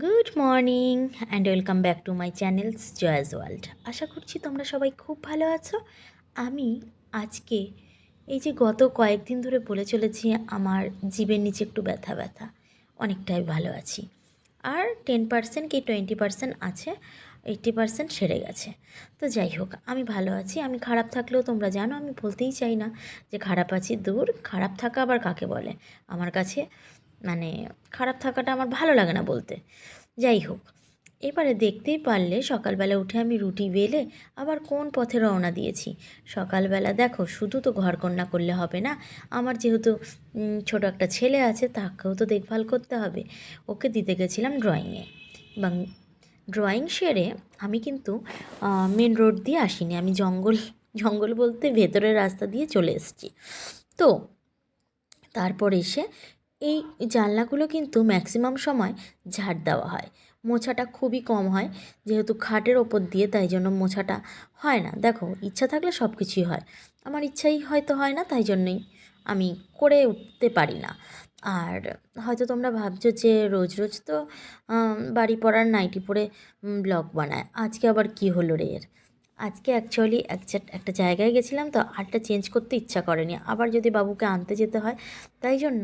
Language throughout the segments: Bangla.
Good morning and welcome back to my channels Jaya's world আশা করছি তোমরা সবাই খুব ভালো আছো। আমি আজকে এই যে গত কয়েকদিন ধরে বলে চলেছি, আমার জীবের নিচে একটু ব্যথা ব্যথা, অনেকটাই ভালো আছি। আর টেন পার্সেন্ট কি টোয়েন্টি পার্সেন্ট আছে এইট্টি পার্সেন্ট সেরে গেছে। তো যাই হোক, আমি ভালো আছি, আমি খারাপ থাকলেও তোমরা জানো, আমি বলতেই চাই না যে খারাপ আছি, দূর, খারাপ থাকা আবার কাকে বলে? আমার কাছে মানে খারাপ থাকাটা আমার ভালো লাগে না বলতে। যাই হোক, এবারে দেখতেই পারলে সকালবেলা উঠে আমি রুটি বেলে আবার কোন পথে রওনা দিয়েছি। সকালবেলা দেখো, শুধু তো ঘর ঘরকন্যা করলে হবে না, আমার যেহেতু ছোট একটা ছেলে আছে, তাকেও তো দেখভাল করতে হবে। ওকে দিতে গেছিলাম ড্রয়িংয়ে এবং ড্রয়িং সেরে আমি কিন্তু মেন রোড দিয়ে আসিনি, আমি জঙ্গল জঙ্গল বলতে ভেতরের রাস্তা দিয়ে চলে এসেছি। তো, তারপর এসে এই জানলাগুলো কিন্তু ম্যাক্সিমাম সময় ঝাড় দেওয়া হয়। মোছাটা খুবই কম হয়, যেহেতু খাটের ওপর দিয়ে তাই জন্য মোছাটা হয় না। দেখো, ইচ্ছা থাকলে সব কিছুই হয়। আমার ইচ্ছাই হয়তো হয় না, তাই জন্যই আমি করে উঠতে পারি না। আর হয়তো তোমরা ভাবছ যে রোজ রোজ তো বাড়ি পড়ার নাইটি পরে ব্লগ বানায়। আজকে আবার কি হলো রে এর? আজকে অ্যাকচুয়ালি একটা জায়গায় গেছিলাম তো আরটা চেঞ্জ করতে ইচ্ছা করেনি। আবার যদি বাবুকে আনতে যেতে হয়, তাই জন্য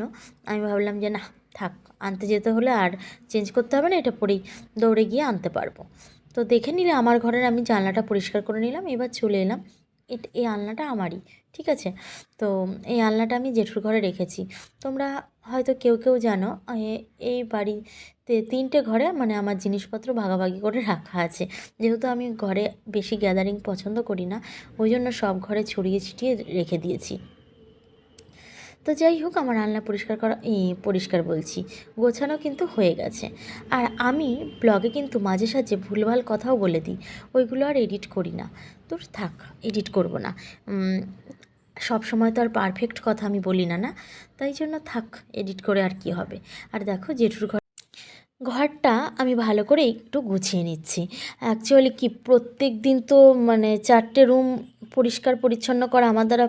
আমি ভাবলাম যে না, থাক, আনতে যেতে হলে আর চেঞ্জ করতে হবে না, এটা পরেই দৌড়ে গিয়ে আনতে পারব। তো দেখে নিলে আমার ঘরের আমি জানলাটা পরিষ্কার করে নিলাম, এবার চলে এলাম। এই আলনাটা আমারই, ঠিক আছে? তো এই আলনাটা আমি জেঠুর ঘরে রেখেছি। তোমরা হয়তো কেউ কেউ জানো এই বাড়িতে তিনটে ঘরে মানে আমার জিনিসপত্র ভাগাভাগি করে রাখা আছে। যেহেতু আমি ঘরে বেশি গ্যাদারিং পছন্দ করি না, ওই জন্য সব ঘরে ছড়িয়ে ছিটিয়ে রেখে দিয়েছি। তো যাই হোক, আমার আলনা পরিষ্কার করা পরিষ্কার বলছি। গোছানো কিন্তু হয়ে গেছে। আর আমি ব্লগে কিন্তু মাঝে সাঝে ভুলভাল কথাও বলে দিই, ওইগুলো আর এডিট করি না। তো থাক এডিট করব না। সব সময় তো আর পারফেক্ট কথা আমি বলি না না? তাই জন্য থাক এডিট করে আর কি হবে? আর দেখো জেঠুর ঘর ঘরটা আমি ভালো করে একটু গুছিয়ে নিচ্ছি। অ্যাকচুয়ালি কি প্রত্যেক দিন তো মানে চারটে রুম পরিষ্কার পরিচ্ছন্ন করা আমার দ্বারা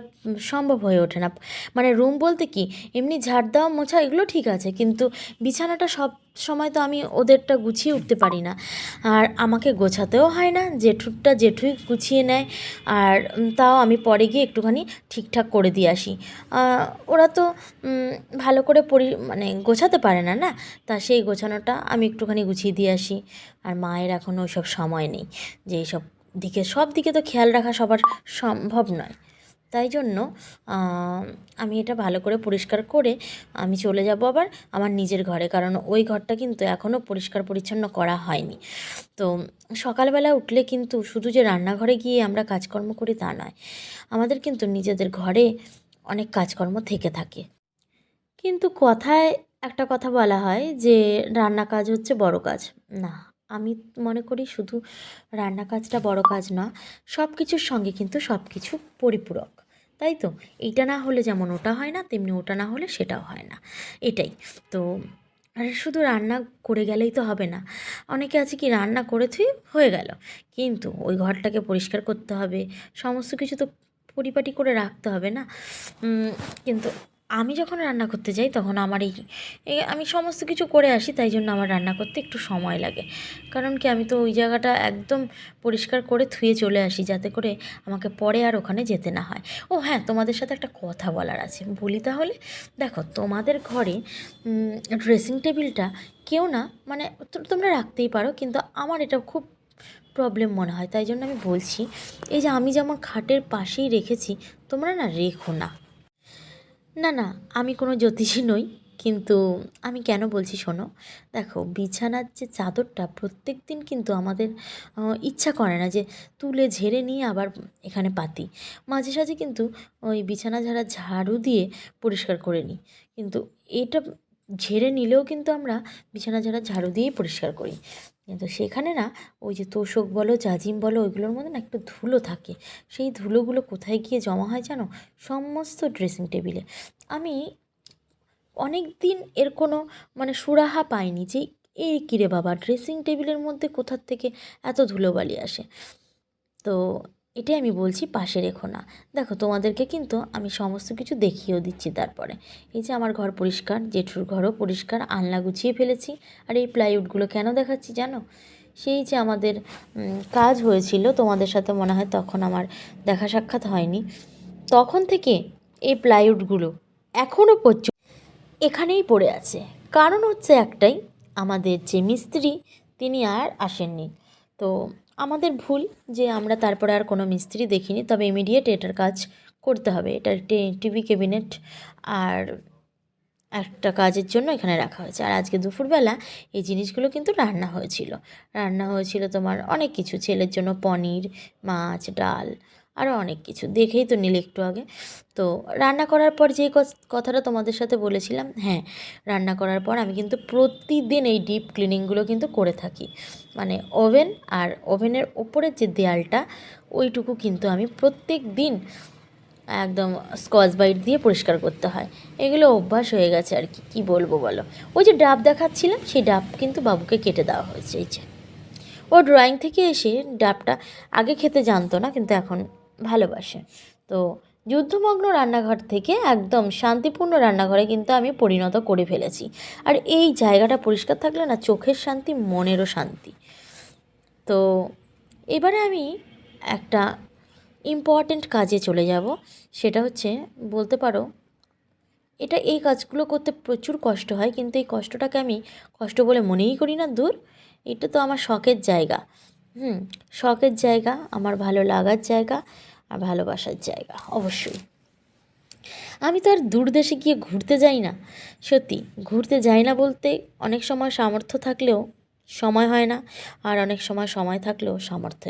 সম্ভব হয়ে ওঠে না। মানে রুম বলতে কি, এমনি ঝাড় দেওয়া, মোছা, এগুলো ঠিক আছে, কিন্তু বিছানাটা সব সময় তো আমি ওদেরটা গুছিয়ে উঠতে পারি না। আর আমাকে গোছাতেও হয় না, জেঠুরটা জেঠুই গুছিয়ে নেয়, আর তাও আমি পরে গিয়ে একটুখানি ঠিকঠাক করে দিয়ে আসি। ওরা তো ভালো করে পরি মানে গোছাতে পারে না না, তা সেই গোছানোটা আমি একটুখানি গুছিয়ে দিয়ে আসি। আর মায়ের এখন ওইসব সময় নেই, যে এইসব দিকে, সব দিকে তো খেয়াল রাখা সবার সম্ভব নয়। তাই জন্য আমি এটা ভালো করে পরিষ্কার করে আমি চলে যাব আবার আমার নিজের ঘরে, কারণ ওই ঘরটা কিন্তু এখনও পরিষ্কার পরিচ্ছন্ন করা হয়নি। তো সকালবেলা উঠলে কিন্তু শুধু যে রান্নাঘরে গিয়ে আমরা কাজকর্ম করি তা নয়, আমাদের কিন্তু নিজেদের ঘরে অনেক কাজকর্ম থেকে থাকে। কিন্তু কথায় একটা কথা বলা হয় যে, রান্না কাজ হচ্ছে বড় কাজ। না। আমি মনে করি শুধু রান্না কাজটা বড় কাজ না সব কিছুর সঙ্গে কিন্তু সব কিছু পরিপূরক। তাই তো? এইটা না হলে যেমন ওটা হয় না, তেমনি ওটা না হলে সেটাও হয় না। এটাই। তো আর শুধু রান্না করে গেলেই তো হবে না। অনেকে আছে কি, রান্না করেছি, হয়ে গেল। কিন্তু ওই ঘরটাকে পরিষ্কার করতে হবে, সমস্ত কিছু তো পরিপাটি করে রাখতে হবে না। কিন্তু আমি যখন রান্না করতে যাই তখন আমার এই আমি সমস্ত কিছু করে আসি, তাই জন্য আমার রান্না করতে একটু সময় লাগে। কারণ কি আমি তো ওই জায়গাটা একদম পরিষ্কার করে ধুয়ে চলে আসি, যাতে করে আমাকে পরে আর ওখানে যেতে না হয়। ও হ্যাঁ তোমাদের সাথে একটা কথা বলার আছে। বলি তাহলে, দেখো তোমাদের ঘরে ড্রেসিং টেবিলটা কেউ না মানে তোমরা রাখতেই পারো, কিন্তু আমার এটা খুব প্রবলেম মনে হয়। তাই জন্য আমি বলছি, এই যে আমি যেমন খাটের পাশেই রেখেছি, তোমরা না রেখো না। না না, আমি কোনো জ্যোতিষী নই, কিন্তু আমি কেন বলছি শোনো, দেখো বিছানার যে চাদরটা প্রত্যেক দিন কিন্তু আমাদের ইচ্ছা করে না যে তুলে ঝেড়ে নিয়ে আবার এখানে পাতি। মাঝে সাঝে কিন্তু ওই বিছানা ঝাড়া ঝাড়ু দিয়ে পরিষ্কার করে নিই। কিন্তু এটা ঝেড়ে নিলেও কিন্তু আমরা বিছানা ঝাড়া ঝাড়ু দিয়েই পরিষ্কার করি। কিন্তু সেখানে না ওই যে তোষক বলো, জাজিম বলো, ওইগুলোর মধ্যে না একটু ধুলো থাকে। সেই ধুলোগুলো কোথায় গিয়ে জমা হয় জানো? সমস্ত ড্রেসিং টেবিলে। আমি অনেক দিন এর কোনো মানে সুরাহা পাইনি যে এই কিরে বাবা, ড্রেসিং টেবিলের মধ্যে কোথার থেকে এত ধুলোবালি আসে? তো এটাই আমি বলছি পাশে রেখো না। দেখো, তোমাদেরকে কিন্তু আমি সমস্ত কিছু দেখিয়েও দিচ্ছি তারপরে। এই যে আমার ঘর পরিষ্কার, জেঠুর ঘরও পরিষ্কার, আলনা গুছিয়ে ফেলেছি। আর এই প্লাইউডগুলো কেন দেখাচ্ছি জানো? সেই যে আমাদের কাজ হয়েছিল, তোমাদের সাথে মনে হয় তখন আমার দেখা সাক্ষাৎ হয়নি। তখন থেকে এই প্লাইউডগুলো এখনও পর্যন্ত এখানেই পড়ে আছে। কারণ হচ্ছে একটাই, আমাদের যে মিস্ত্রি, তিনি আর আসেননি। তো আমাদের ভুল যে আমরা তারপরে আর কোনো মিস্ত্রি দেখিনি, তবে ইমিডিয়েট এটার কাজ করতে হবে। এটা টিভি ক্যাবিনেট আর একটা কাজের জন্য এখানে রাখা হয়েছে। আর আজকে দুপুরবেলা এই জিনিসগুলো কিন্তু রান্না হয়েছিল। রান্না হয়েছিল তোমার অনেক কিছু, ছেলের জন্য পনির, মাছ, ডাল আরও অনেক কিছু। দেখেই তো নিলে একটু আগে। তো রান্না করার পর কস- কথাটা তোমাদের সাথে বলেছিলাম হ্যাঁ রান্না করার পর আমি কিন্তু প্রতিদিন এই ডিপ ক্লিনিংগুলো কিন্তু করে থাকি। মানে ওভেন আর ওভেনের ওপরের যে দেয়ালটা, ওইটুকু কিন্তু আমি প্রত্যেক দিন একদম স্কচ বাইট দিয়ে পরিষ্কার করতে হয়। এগুলো অভ্যাস হয়ে গেছে আর কি, কী বলব বলো? ওই যে ডাব দেখাচ্ছিলাম, সেই ডাব কিন্তু বাবুকে কেটে দেওয়া হয়েছে, এই যে। ও ড্রয়িং থেকে এসে ডাবটা আগে খেতে জানতো না, কিন্তু এখন ভালোবাসে। তো যুদ্ধমগ্ন রান্নাঘর থেকে একদম শান্তিপূর্ণ রান্নাঘরে কিন্তু আমি পরিণত করে ফেলেছি। আর এই জায়গাটা পরিষ্কার থাকলে না চোখের শান্তি, মনেরও শান্তি। তো এবারে আমি একটা ইম্পর্ট্যান্ট কাজে চলে যাব। সেটা হচ্ছে বলতে পারো, এটা এই কাজগুলো করতে প্রচুর কষ্ট হয়, কিন্তু এই কষ্টটাকে আমি কষ্ট বলে মনেই করি না, দূর। এটা তো আমার শখের জায়গা। হুম, শখের জায়গা, আমার ভালো লাগার জায়গা আর ভালোবাসার জায়গা, অবশ্যই। আমি তো আর দূর দেশে গিয়ে ঘুরতে যাই না। সত্যি, ঘুরতে যাই না বলতে অনেক সময় সামর্থ্য থাকলেও সময় হয় না আর অনেক সময় সময় থাকলেও সামর্থ্য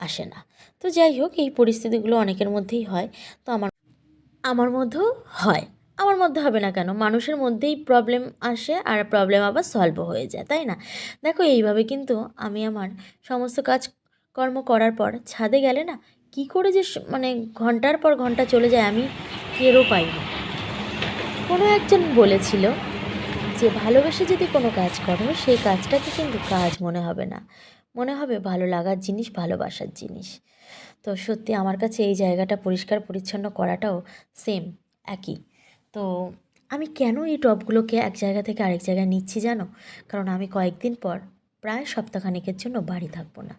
আসে না। তো যাই হোক, এই পরিস্থিতিগুলো অনেকের মধ্যেই হয়। তো আমার আমার মধ্যেও হয়। আমার মধ্যে হবে না কেন? মানুষের মধ্যেই প্রবলেম আসে আর প্রবলেম আবার সলভও হয়ে যায়, তাই না? দেখো, এইভাবে কিন্তু আমি আমার সমস্ত কাজ কর্ম করার পর ছাদে গেলে না কি করে যে মানে ঘণ্টার পর ঘণ্টা চলে যায় আমি টেরও পাই না কোনো একজন বলেছিল যে, ভালোবেসে যদি কোনো কাজ করো, সেই কাজটাকে কিন্তু কাজ মনে হবে না। মনে হবে ভালো লাগার জিনিস, ভালোবাসার জিনিস। তো সত্যি আমার কাছে এই জায়গাটা পরিষ্কার পরিচ্ছন্ন করাটাও সেম একই। তো আমি কেন এই টবগুলোকে এক জায়গা থেকে আরেক জায়গায় নিচ্ছি জানো? কারণ আমি কয়েকদিন পর, প্রায় সপ্তাহখানেকের জন্য বাড়ি থাকব না।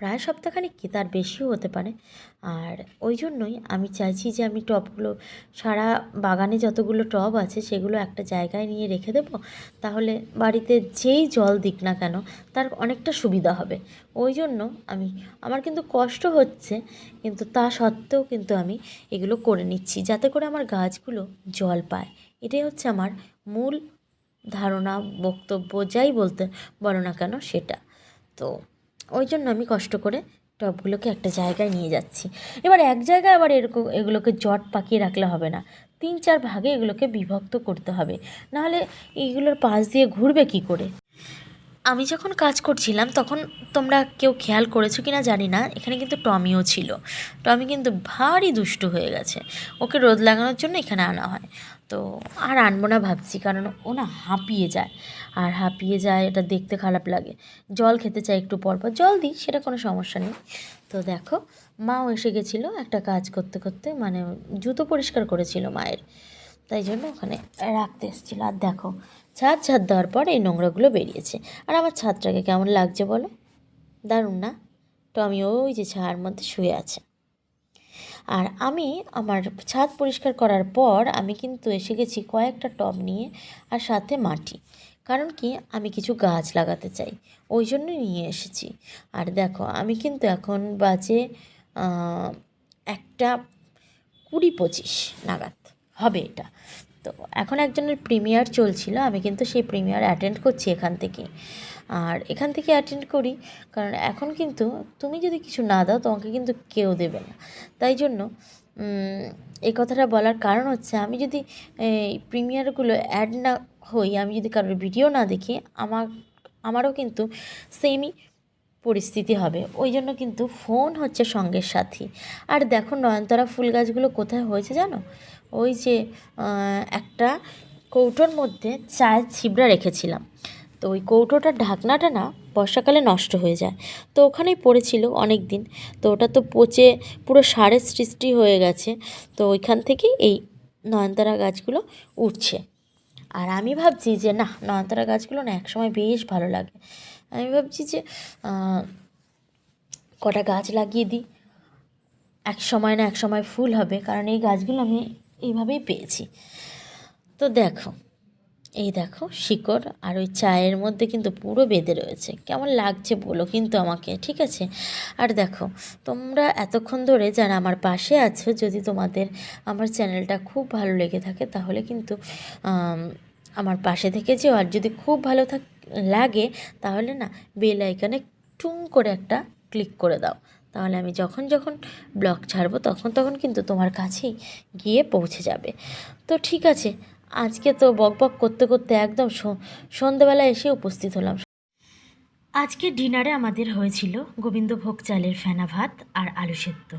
প্রায় সপ্তাহখানেক কি তার বেশিও হতে পারে। আর ওই জন্যই আমি চাইছি যে আমি টবগুলো সারা বাগানে যতগুলো টব আছে সেগুলো একটা জায়গায় নিয়ে রেখে দেবো। তাহলে বাড়িতে যেই জল দিক না কেন তার অনেকটা সুবিধা হবে। ওই জন্য আমি, আমার কিন্তু কষ্ট হচ্ছে, কিন্তু তা সত্ত্বেও কিন্তু আমি এগুলো করে নিচ্ছি, যাতে করে আমার গাছগুলো জল পায়। এটাই হচ্ছে আমার মূল ধারণা, বক্তব্য, যাই বলতে বলো না কেন সেটা। তো ওই জন্য আমি কষ্ট করে টবগুলোকে একটা জায়গায় নিয়ে যাচ্ছি। এবার এক জায়গায় আবার এরকম এগুলোকে জট পাকিয়ে রাখলে হবে না। তিন চার ভাগে এগুলোকে বিভক্ত করতে হবে। নাহলে এইগুলোর পাশ দিয়ে ঘুরবে কি করে? আমি যখন কাজ করছিলাম, তখন তোমরা কেউ খেয়াল করেছ কি না জানি না। এখানে কিন্তু টমিও ছিল। টমি কিন্তু ভারী দুষ্টু হয়ে গেছে। ওকে রোদ লাগানোর জন্য এখানে আনা হয়। তো আর আনব না ভাবছি, কারণ ও না হাঁপিয়ে যায়। আর হাঁপিয়ে যায়, এটা দেখতে খারাপ লাগে। জল খেতে চায় একটু পর পর। জল দিই, সেটা কোনো সমস্যা নেই। তো দেখো, মাও এসে গেছিল একটা কাজ করতে করতে মানে জুতো পরিষ্কার করেছিল মায়ের। তাই জন্য ওখানে রাখতে এসেছিল। আর দেখো ছাদ ছাদ দেওয়ার পর এই নোংরাগুলো বেরিয়েছে। আর আমার ছাদটাকে কেমন লাগছে বলো? দারুণ না? টমি ওই যে ছায়ার মধ্যে শুয়ে আছে। আর আমি আমার ছাদ পরিষ্কার করার পর আমি কিন্তু এসে গেছি কয়েকটা টব নিয়ে আর সাথে মাটি। কারণ কি? আমি কিছু গাছ লাগাতে চাই। ওই জন্যই নিয়ে এসেছি। আর দেখো, আমি কিন্তু এখন বাজে একটা কুড়ি পঁচিশ নাগাদ। হবে এটা। তো এখন একজনের প্রিমিয়ার চলছিল, আমি কিন্তু সেই প্রিমিয়ার অ্যাটেন্ড করছি এখান থেকে। আর এখান থেকে অ্যাটেন্ড করি, কারণ এখন কিন্তু তুমি যদি কিছু না দাও, তোমাকে কিন্তু কেউ দেবে না। তাই জন্য এই কথাটা বলার কারণ হচ্ছে, আমি যদি এই প্রিমিয়ারগুলো অ্যাড না হই, আমি যদি কারোর ভিডিও না দেখি, আমার, আমারও কিন্তু সেমই পরিস্থিতি হবে। ওই জন্য কিন্তু ফোন হচ্ছে সঙ্গের সাথী। আর দেখো নয়নতারা ফুল গাছগুলো কোথায় হয়েছে জানো? ওই যে একটা কৌটোর মধ্যে চায়ের ছিবড়া রেখেছিলাম। তো ওই কৌটোটার ঢাকনাটা না বর্ষাকালে নষ্ট হয়ে যায়। তো ওখানেই পড়েছিল অনেক দিন তো ওটা তো পচে পুরো সারের সৃষ্টি হয়ে গেছে। তো ওইখান থেকেই এই নয়নতারা গাছগুলো উঠছে। আর আমি ভাবছি যে, না, নয়নতারা গাছগুলো না একসময় বেশ ভালো লাগে। আমি ভাবছি যে কটা গাছ লাগিয়ে দিই। এক সময় না এক সময় ফুল হবে। কারণ এই গাছগুলো আমি এইভাবেই পেয়েছি। তো দেখো, এই দেখো শিকড় আর ওই চায়ের মধ্যে কিন্তু পুরো বেঁধে রয়েছে। কেমন লাগছে বলো কিন্তু আমাকে, ঠিক আছে? আর দেখো, তোমরা এতক্ষণ ধরে যারা আমার পাশে আছো, যদি তোমাদের আমার চ্যানেলটা খুব ভালো লেগে থাকে, তাহলে কিন্তু আমার পাশে থেকে যেও। আর যদি খুব ভালো থাক, লাগে, তাহলে না, বেল আইকনে টুং করে একটা ক্লিক করে দাও। তাহলে আমি যখন যখন ব্লগ ছাড়বো তখন তখন কিন্তু তোমার কাছেই গিয়ে পৌঁছে যাবে। তো ঠিক আছে, আজকে তো বক বক করতে করতে একদম সন্ধ্যেবেলা এসে উপস্থিত হলাম। আজকে ডিনারে আমাদের হয়েছিল গোবিন্দভোগ চালের ফেনা ভাত আর আলু সেদ্ধ।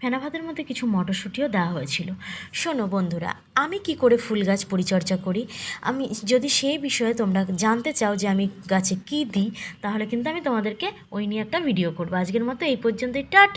ফেনা ভাতের মধ্যে কিছু মটরশুঁটিও দেওয়া হয়েছিল। শোনো বন্ধুরা, আমি কি করে ফুল গাছ পরিচর্যা করি? আমি যদি সেই বিষয়ে তোমরা জানতে চাও যে আমি গাছে কি দিই, তাহলে কিন্তু আমি তোমাদেরকে ওই নিয়ে একটা ভিডিও করব। আজকের মতো এই পর্যন্তই। টাটা!